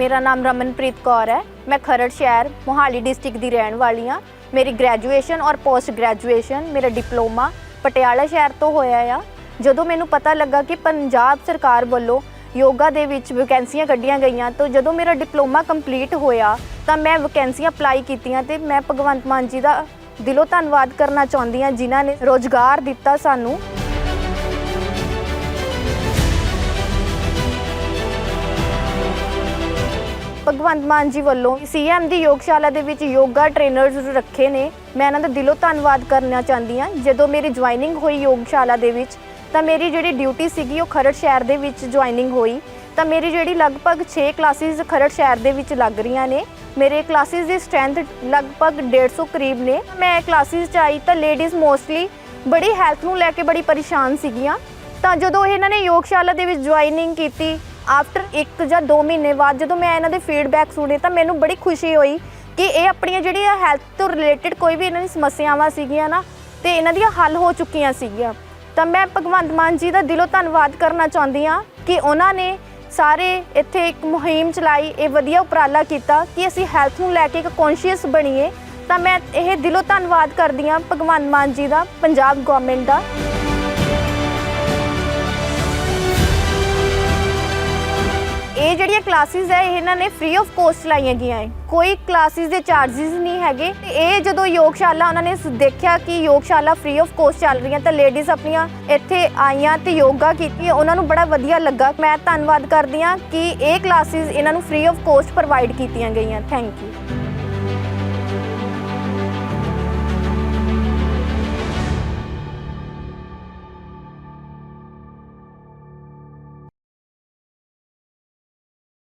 ਮੇਰਾ ਨਾਮ ਰਮਨਪ੍ਰੀਤ ਕੌਰ ਹੈ। ਮੈਂ ਖਰੜ ਸ਼ਹਿਰ ਮੋਹਾਲੀ ਡਿਸਟ੍ਰਿਕਟ ਦੀ ਰਹਿਣ ਵਾਲੀ ਹਾਂ। ਮੇਰੀ ਗ੍ਰੈਜੂਏਸ਼ਨ ਔਰ ਪੋਸਟ ਗ੍ਰੈਜੂਏਸ਼ਨ ਮੇਰਾ ਡਿਪਲੋਮਾ ਪਟਿਆਲਾ ਸ਼ਹਿਰ ਤੋਂ ਹੋਇਆ ਆ। ਜਦੋਂ ਮੈਨੂੰ ਪਤਾ ਲੱਗਾ ਕਿ ਪੰਜਾਬ ਸਰਕਾਰ ਵੱਲੋਂ ਯੋਗਾ ਦੇ ਵਿੱਚ ਵੈਕੈਂਸੀਆਂ ਕੱਢੀਆਂ ਗਈਆਂ, ਤਾਂ ਜਦੋਂ ਮੇਰਾ ਡਿਪਲੋਮਾ ਕੰਪਲੀਟ ਹੋਇਆ, ਤਾਂ ਮੈਂ ਵੈਕੈਂਸੀਆਂ ਅਪਲਾਈ ਕੀਤੀਆਂ ਤੇ ਮੈਂ ਭਗਵੰਤ ਮਾਨ ਜੀ ਦਾ ਦਿਲੋਂ ਧੰਨਵਾਦ ਕਰਨਾ ਚਾਹੁੰਦੀ ਹਾਂ, ਜਿਨ੍ਹਾਂ ਨੇ ਰੋਜ਼ਗਾਰ ਦਿੱਤਾ ਸਾਨੂੰ। ਭਗਵੰਤ ਮਾਨ ਜੀ ਵੱਲੋਂ ਸੀਐਮ ਦੀ ਯੋਗਸ਼ਾਲਾ ਦੇ ਵਿੱਚ ਯੋਗਾ ਟ੍ਰੇਨਰਸ ਰੱਖੇ ਨੇ। ਮੈਂ ਇਹਨਾਂ ਦਾ ਦਿਲੋਂ ਧੰਨਵਾਦ ਕਰਨਾ ਚਾਹੁੰਦੀ ਹਾਂ। ਜਦੋਂ ਮੇਰੀ ਜੁਆਇਨਿੰਗ ਹੋਈ ਯੋਗਸ਼ਾਲਾ ਦੇ ਵਿੱਚ, ਤਾਂ ਮੇਰੀ ਜਿਹੜੀ ਡਿਊਟੀ ਸੀਗੀ ਉਹ ਖਰੜ ਸ਼ਹਿਰ ਦੇ ਵਿੱਚ ਜੁਆਇਨਿੰਗ ਹੋਈ। ਤਾਂ ਮੇਰੀ ਜਿਹੜੀ ਲਗਭਗ 6 ਕਲਾਸਿਸ ਖਰੜ ਸ਼ਹਿਰ ਦੇ ਵਿੱਚ ਲੱਗ ਰਹੀਆਂ ਨੇ। ਮੇਰੇ ਕਲਾਸਿਸ ਦੀ ਸਟਰੈਂਥ ਲਗਭਗ 150 ਕਰੀਬ ਨੇ। ਮੈਂ ਕਲਾਸਿਸ ਚ ਆਈ ਤਾਂ ਲੇਡੀਜ਼ ਮੋਸਟਲੀ ਬੜੀ ਹੈਲਥ ਨੂੰ ਲੈ ਕੇ ਬੜੀ ਪਰੇਸ਼ਾਨ ਸੀਗੀਆਂ। ਤਾਂ ਜਦੋਂ ਇਹਨਾਂ ਨੇ ਯੋਗਸ਼ਾਲਾ ਦੇ ਵਿੱਚ ਜੁਆਇਨਿੰਗ ਕੀਤੀ ਆਫਟਰ 1 ਜਾਂ 2 ਮਹੀਨੇ ਬਾਅਦ ਜਦੋਂ ਮੈਂ ਇਹਨਾਂ ਦੇ ਫੀਡਬੈਕ ਸੁਣੇ ਤਾਂ ਮੈਨੂੰ ਬੜੀ ਖੁਸ਼ੀ ਹੋਈ ਕਿ ਇਹ ਆਪਣੀਆਂ ਜਿਹੜੀਆਂ ਹੈਲਥ ਤੋਂ ਰਿਲੇਟਡ ਕੋਈ ਵੀ ਇਹਨਾਂ ਦੀ ਸਮੱਸਿਆਵਾਂ ਸੀਗੀਆਂ ਨਾ, ਤੇ ਇਹਨਾਂ ਦੀਆਂ ਹੱਲ ਹੋ ਚੁੱਕੀਆਂ ਸੀਗੀਆਂ। ਤਾਂ ਮੈਂ ਭਗਵੰਤ ਮਾਨ ਜੀ ਦਾ ਦਿਲੋਂ ਧੰਨਵਾਦ ਕਰਨਾ ਚਾਹੁੰਦੀ ਹਾਂ ਕਿ ਉਹਨਾਂ ਨੇ ਸਾਰੇ ਇੱਥੇ ਇੱਕ ਮੁਹਿੰਮ ਚਲਾਈ, ਇਹ ਵਧੀਆ ਉਪਰਾਲਾ ਕੀਤਾ ਕਿ ਅਸੀਂ ਹੈਲਥ ਨੂੰ ਲੈ ਕੇ ਇੱਕ ਕੌਨਸ਼ੀਅਸ ਬਣੀਏ। ਤਾਂ ਮੈਂ ਇਹ ਦਿਲੋਂ ਧੰਨਵਾਦ ਕਰਦੀ ਹਾਂ ਭਗਵੰਤ ਮਾਨ ਜੀ ਦਾ, ਪੰਜਾਬ ਗਵਰਨਮੈਂਟ ਦਾ। ਇਹ ਜਿਹੜੀਆਂ ਕਲਾਸਿਸ ਹੈ ਇਹਨਾਂ ਨੇ ਫ੍ਰੀ ਆਫ ਕੋਸਟ ਲਾਈਆਂ ਗਈਆਂ ਹੈ ਕੋਈ ਕਲਾਸਿਸ ਦੇ ਚਾਰजेस ਨਹੀਂ ਹੈਗੇ। ਤੇ ਇਹ ਜਦੋਂ ਯੋਗਸ਼ਾਲਾ, ਉਹਨਾਂ ਨੇ ਦੇਖਿਆ ਕਿ ਯੋਗਸ਼ਾਲਾ ਫ੍ਰੀ ਆਫ ਕੋਸਟ ਚੱਲ ਰਹੀਆਂ, ਤਾਂ ਲੇਡੀਜ਼ ਆਪਣੀਆਂ ਇੱਥੇ ਆਈਆਂ ਤੇ ਯੋਗਾ ਕੀਤੀ ਉਹਨਾਂ ਨੂੰ ਬੜਾ ਵਧੀਆ ਲੱਗਾ। ਮੈਂ ਧੰਨਵਾਦ ਕਰਦੀ ਹਾਂ ਕਿ ਇਹ ਕਲਾਸਿਸ ਇਹਨਾਂ ਨੂੰ ਫ੍ਰੀ ਆਫ ਕੋਸਟ ਪ੍ਰੋਵਾਈਡ ਕੀਤੀਆਂ ਗਈਆਂ। Thank you